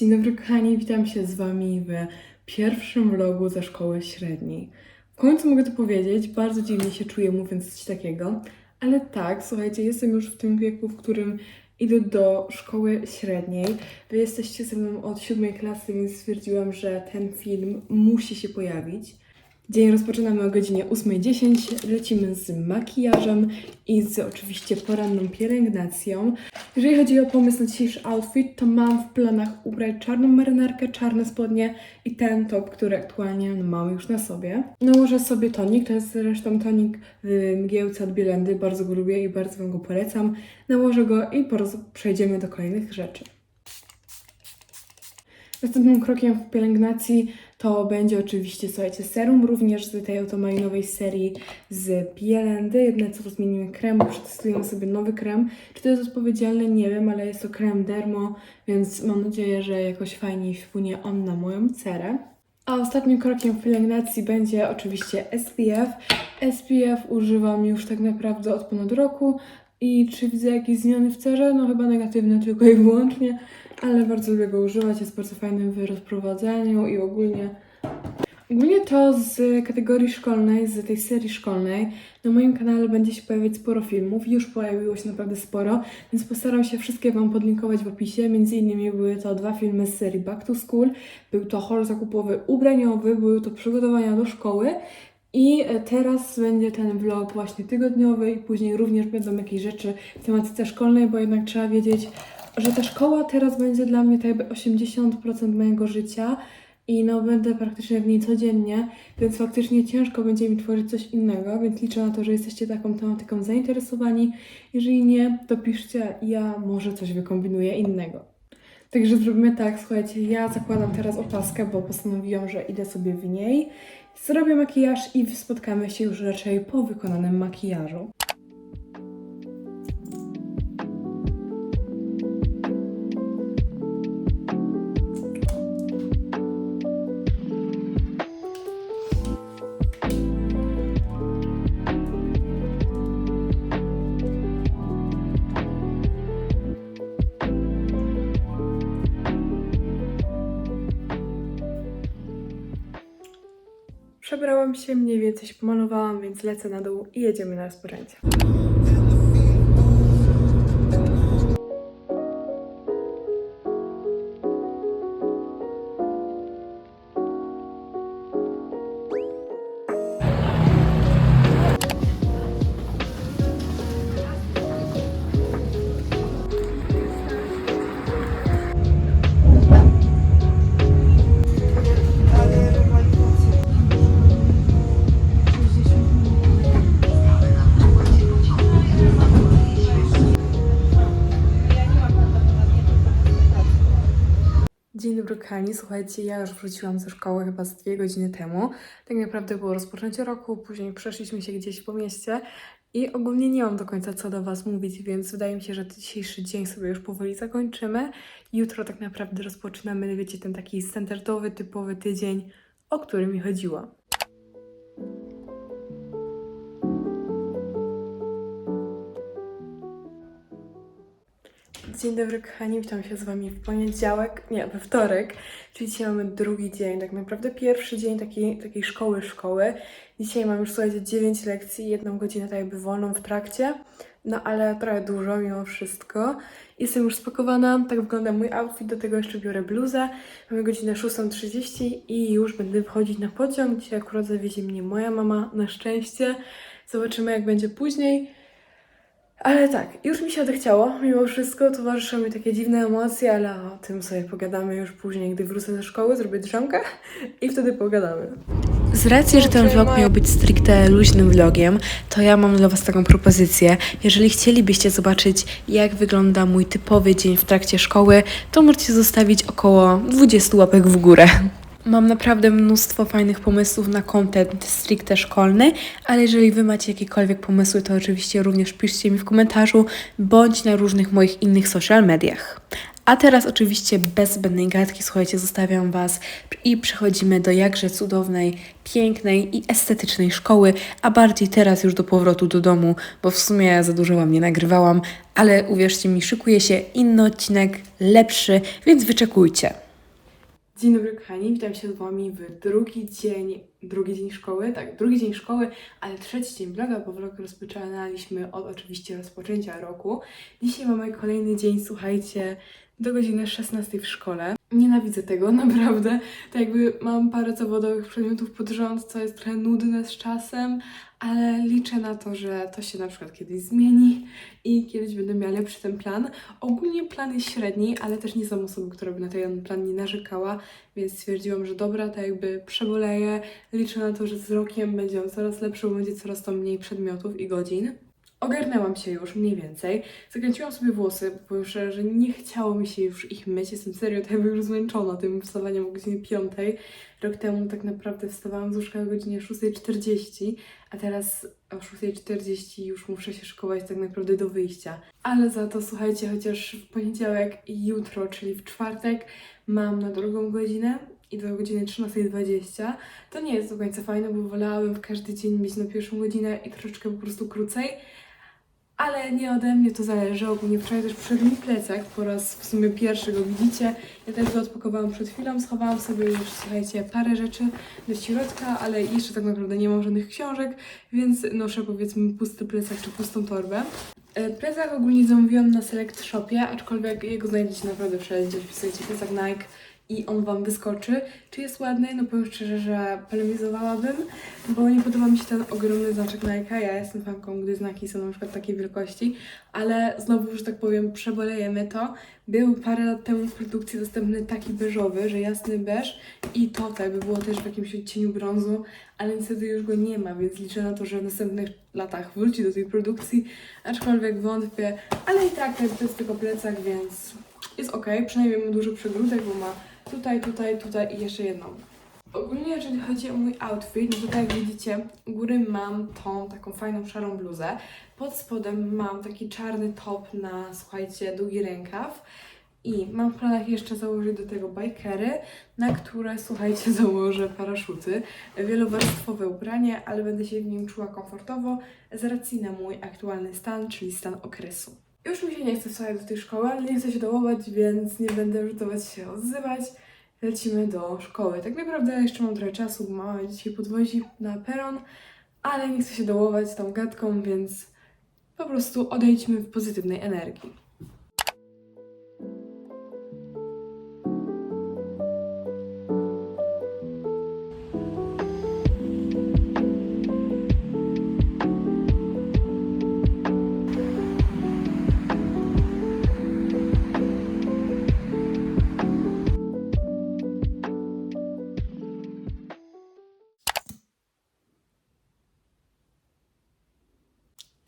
Dzień dobry kochani, witam się z Wami w pierwszym vlogu ze szkoły średniej. W końcu mogę to powiedzieć, bardzo dziwnie się czuję mówiąc coś takiego, ale tak, słuchajcie, jestem już w tym wieku, w którym idę do szkoły średniej. Wy jesteście ze mną od siódmej klasy, więc stwierdziłam, że ten film musi się pojawić. Dzień rozpoczynamy o godzinie 8.10. Lecimy z makijażem i z oczywiście poranną pielęgnacją. Jeżeli chodzi o pomysł na dzisiejszy outfit, to mam w planach ubrać czarną marynarkę, czarne spodnie i ten top, który aktualnie mam już na sobie. Nałożę sobie tonik, to jest zresztą tonik w mgiełce od Bielendy, bardzo go lubię i bardzo Wam go polecam. Nałożę go i przejdziemy do kolejnych rzeczy. Następnym krokiem w pielęgnacji to będzie oczywiście, słuchajcie, serum, również z tej oto mojej nowej serii z Bielendy. Jedne co zmienimy krem, przetestujemy sobie nowy krem. Czy to jest odpowiedzialne? Nie wiem, ale jest to krem Dermo, więc mam nadzieję, że jakoś fajniej wpłynie on na moją cerę. A ostatnim krokiem w pielęgnacji będzie oczywiście SPF. SPF używam już tak naprawdę od ponad roku. I czy widzę jakieś zmiany w cerze? No chyba negatywne tylko i wyłącznie, ale bardzo lubię go używać, jest bardzo fajny w rozprowadzaniu i ogólnie. Ogólnie to z kategorii szkolnej, z tej serii szkolnej, na moim kanale będzie się pojawiać sporo filmów, już pojawiło się naprawdę sporo, więc postaram się wszystkie Wam podlinkować w opisie. Między innymi były to dwa filmy z serii Back to School, był to haul zakupowy ubraniowy, były to przygotowania do szkoły i e, teraz będzie ten vlog właśnie tygodniowy i później również będą jakieś rzeczy w tematyce szkolnej, bo jednak trzeba wiedzieć, że ta szkoła teraz będzie dla mnie tak jakby 80% mojego życia i no będę praktycznie w niej codziennie, więc faktycznie ciężko będzie mi tworzyć coś innego, więc liczę na to, że jesteście taką tematyką zainteresowani. Jeżeli nie, to piszcie, ja może coś wykombinuję innego. Także zrobimy tak, słuchajcie, ja zakładam teraz opaskę, bo postanowiłam, że idę sobie w niej. Zrobię makijaż i spotkamy się już raczej po wykonanym makijażu. Przebrałam się, mniej więcej się pomalowałam, więc lecę na dół i jedziemy na rozpoczęcie. Dzień dobry kochani, słuchajcie, ja już wróciłam ze szkoły chyba z dwie godziny temu. Tak naprawdę było rozpoczęcie roku, później przeszliśmy się gdzieś po mieście i ogólnie nie mam do końca co do Was mówić, więc wydaje mi się, że dzisiejszy dzień sobie już powoli zakończymy. Jutro tak naprawdę rozpoczynamy, wiecie, ten taki standardowy, typowy tydzień, o który mi chodziło. Dzień dobry kochani, witam się z Wami w poniedziałek, nie, we wtorek, czyli dzisiaj mamy drugi dzień, tak naprawdę pierwszy dzień takiej, takiej szkoły, szkoły. Dzisiaj mam już, słuchajcie, 9 lekcji, jedną godzinę tak jakby wolną w trakcie, no ale trochę dużo mimo wszystko. Jestem już spakowana, tak wygląda mój outfit, do tego jeszcze biorę bluzę. Mamy godzinę 6.30 i już będę wchodzić na pociąg. Dzisiaj akurat zawiezie mnie moja mama, na szczęście. Zobaczymy jak będzie później. Ale tak, już mi się odechciało. Mimo wszystko towarzyszą mi takie dziwne emocje, ale o tym sobie pogadamy już później, gdy wrócę ze szkoły, zrobię drzemkę i wtedy pogadamy. Z racji, że ten vlog miał być stricte luźnym vlogiem, to ja mam dla Was taką propozycję. Jeżeli chcielibyście zobaczyć, jak wygląda mój typowy dzień w trakcie szkoły, to możecie zostawić około 20 łapek w górę. Mam naprawdę mnóstwo fajnych pomysłów na content stricte szkolny, ale jeżeli Wy macie jakiekolwiek pomysły, to oczywiście również piszcie mi w komentarzu bądź na różnych moich innych social mediach. A teraz oczywiście bez zbędnej gadki, słuchajcie, zostawiam Was i przechodzimy do jakże cudownej, pięknej i estetycznej szkoły, a bardziej teraz już do powrotu do domu, bo w sumie za dużo Wam nie nagrywałam, ale uwierzcie mi, szykuje się inny odcinek, lepszy, więc wyczekujcie. Dzień dobry kochani, witam się z Wami w drugi dzień, drugi dzień szkoły, tak, drugi dzień szkoły, ale trzeci dzień vloga, bo vlog rozpoczynaliśmy od oczywiście rozpoczęcia roku. Dzisiaj mamy kolejny dzień, słuchajcie, do godziny 16 w szkole. Nienawidzę tego, naprawdę. Tak jakby mam parę zawodowych przedmiotów pod rząd, co jest trochę nudne z czasem, ale liczę na to, że to się na przykład kiedyś zmieni i kiedyś będę miała lepszy ten plan. Ogólnie plan jest średni, ale też nie są osoby, która by na ten plan nie narzekała, więc stwierdziłam, że dobra, tak jakby przeboleję. Liczę na to, że z rokiem będzie on coraz lepszy, będzie coraz to mniej przedmiotów i godzin. Ogarnęłam się już mniej więcej. Zakręciłam sobie włosy, bo powiem szczerze, że nie chciało mi się już ich myć. Jestem serio tak już zmęczona tym wstawaniem o godzinie 5. Rok temu tak naprawdę wstawałam z łóżka o godzinie 6.40, a teraz o 6.40 już muszę się szykować tak naprawdę do wyjścia. Ale za to słuchajcie, chociaż w poniedziałek i jutro, czyli w czwartek, mam na drugą godzinę i do godziny 13.20. To nie jest do końca fajne, bo wolałabym w każdy dzień mieć na pierwszą godzinę i troszeczkę po prostu krócej. Ale nie ode mnie to zależy. Ogólnie wczoraj też przyszedł mi plecak, po raz w sumie pierwszy go widzicie. Ja też go odpakowałam przed chwilą, schowałam sobie już, słuchajcie, parę rzeczy do środka, ale jeszcze tak naprawdę nie mam żadnych książek, więc noszę powiedzmy pusty plecak czy pustą torbę. E, Plecak ogólnie zamówiłam na Select Shopie, aczkolwiek jego znajdziecie naprawdę wszędzie. Wpisujecie plecak Nike i on Wam wyskoczy. Czy jest ładny? No powiem szczerze, że polemizowałabym, bo nie podoba mi się ten ogromny znaczek Nike'a. Ja jestem fanką, gdy znaki są na przykład takiej wielkości, ale znowu, że tak powiem, przebolejemy to. Był parę lat temu w produkcji dostępny taki beżowy, że jasny beż i to tak by było też w jakimś odcieniu brązu, ale niestety już go nie ma, więc liczę na to, że w następnych latach wróci do tej produkcji, aczkolwiek wątpię, ale i tak to jest tylko plecak, więc jest ok, przynajmniej ma dużo przegródek, bo ma tutaj, tutaj, tutaj i jeszcze jedną. Ogólnie jeżeli chodzi o mój outfit, no to tak jak widzicie, u góry mam tą taką fajną szarą bluzę, pod spodem mam taki czarny top na, słuchajcie, długi rękaw i mam w planach jeszcze założyć do tego bikery, na które, słuchajcie, założę paraszuty. Wielowarstwowe ubranie, ale będę się w nim czuła komfortowo z racji na mój aktualny stan, czyli stan okresu. Już mi się nie chce wstawać do tej szkoły, ale nie chcę się dołować, więc nie będę rzutować się odzywać. Lecimy do szkoły. Tak naprawdę jeszcze mam trochę czasu, bo mama dzisiaj podwozi na peron, ale nie chcę się dołować tą gadką, więc po prostu odejdźmy w pozytywnej energii.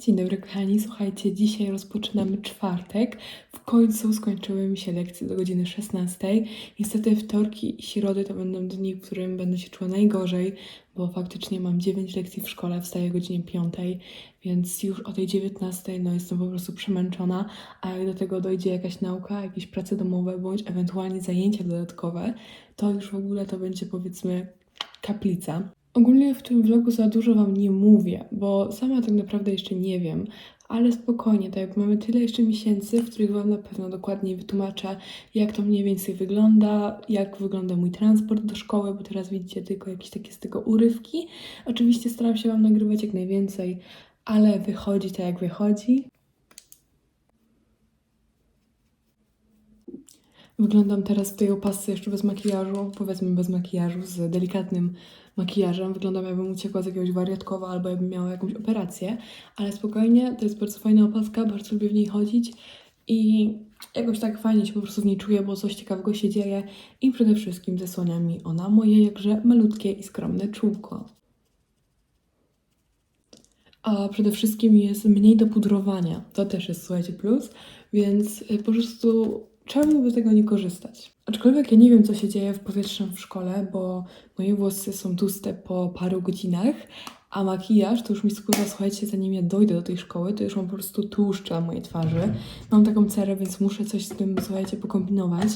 Dzień dobry kochani, słuchajcie, dzisiaj rozpoczynamy czwartek. W końcu skończyły mi się lekcje do godziny 16. Niestety wtorki i środy to będą dni, w którym będę się czuła najgorzej, bo faktycznie mam 9 lekcji w szkole, wstaję o godzinie 5, więc już o tej 19 no jestem po prostu przemęczona, a jak do tego dojdzie jakaś nauka, jakieś prace domowe, bądź ewentualnie zajęcia dodatkowe, to już w ogóle to będzie powiedzmy kaplica. Ogólnie w tym vlogu za dużo Wam nie mówię, bo sama tak naprawdę jeszcze nie wiem, ale spokojnie, tak jak mamy tyle jeszcze miesięcy, w których Wam na pewno dokładniej wytłumaczę, jak to mniej więcej wygląda, jak wygląda mój transport do szkoły, bo teraz widzicie tylko jakieś takie z tego urywki. Oczywiście staram się Wam nagrywać jak najwięcej, ale wychodzi tak jak wychodzi. Wyglądam teraz w tej opasce jeszcze bez makijażu, powiedzmy bez makijażu, z delikatnym makijażem. Wyglądam jakbym uciekła z jakiegoś wariatkowa albo jakbym miała jakąś operację, ale spokojnie, to jest bardzo fajna opaska, bardzo lubię w niej chodzić i jakoś tak fajnie się po prostu w niej czuję, bo coś ciekawego się dzieje i przede wszystkim zasłania mi ona moje jakże malutkie i skromne czółko. A przede wszystkim jest mniej do pudrowania. To też jest, słuchajcie, plus, więc y, po prostu czemu by tego nie korzystać? Aczkolwiek ja nie wiem, co się dzieje w powietrzem w szkole, bo moje włosy są tłuste po paru godzinach, a makijaż to już mi spływa, słuchajcie, zanim ja dojdę do tej szkoły, to już mam po prostu tłuszcz na mojej twarzy. Mam taką cerę, więc muszę coś z tym, słuchajcie, pokombinować,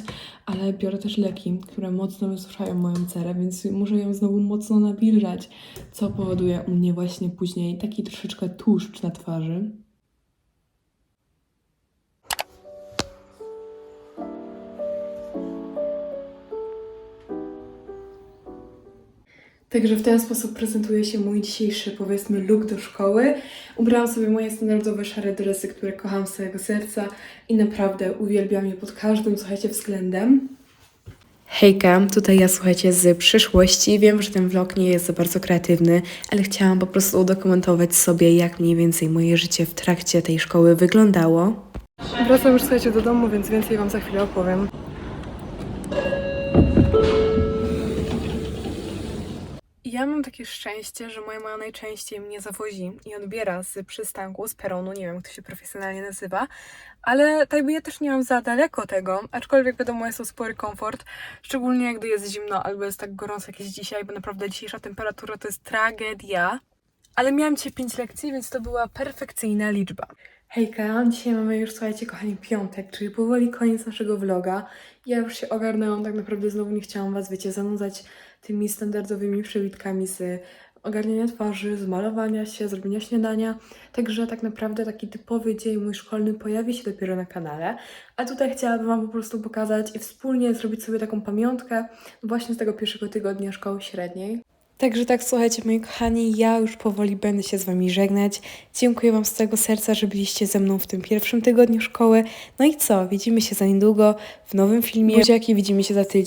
ale biorę też leki, które mocno wysuszają moją cerę, więc muszę ją znowu mocno nawilżać, co powoduje u mnie właśnie później taki troszeczkę tłuszcz na twarzy. Także w ten sposób prezentuje się mój dzisiejszy, powiedzmy, look do szkoły. Ubrałam sobie moje standardowe szare dresy, które kocham z całego serca i naprawdę uwielbiam je pod każdym, słuchajcie, względem. Hejka, tutaj ja słuchajcie z przyszłości. Wiem, że ten vlog nie jest za bardzo kreatywny, ale chciałam po prostu udokumentować sobie, jak mniej więcej moje życie w trakcie tej szkoły wyglądało. Wracam już, słuchajcie, do domu, więc więcej Wam za chwilę opowiem. Ja mam takie szczęście, że moja mama najczęściej mnie zawozi i odbiera z przystanku, z peronu, nie wiem jak to się profesjonalnie nazywa, ale tak by ja też nie mam za daleko tego, aczkolwiek wiadomo jest to spory komfort, szczególnie gdy jest zimno albo jest tak gorąco jak jest dzisiaj, bo naprawdę dzisiejsza temperatura to jest tragedia. Ale miałam dzisiaj 5 lekcji, więc to była perfekcyjna liczba. Hejka, dzisiaj mamy już, słuchajcie, kochani, piątek, czyli powoli koniec naszego vloga. Ja już się ogarnęłam, tak naprawdę znowu nie chciałam Was, wiecie, zanudzać tymi standardowymi przebitkami z ogarniania twarzy, z malowania się, zrobienia śniadania. Także tak naprawdę taki typowy dzień mój szkolny pojawi się dopiero na kanale. A tutaj chciałabym Wam po prostu pokazać i wspólnie zrobić sobie taką pamiątkę właśnie z tego pierwszego tygodnia szkoły średniej. Także tak, słuchajcie, moi kochani, ja już powoli będę się z Wami żegnać. Dziękuję Wam z całego serca, że byliście ze mną w tym pierwszym tygodniu szkoły. No i co, widzimy się za niedługo w nowym filmie. Buziaki, widzimy się za tydzień.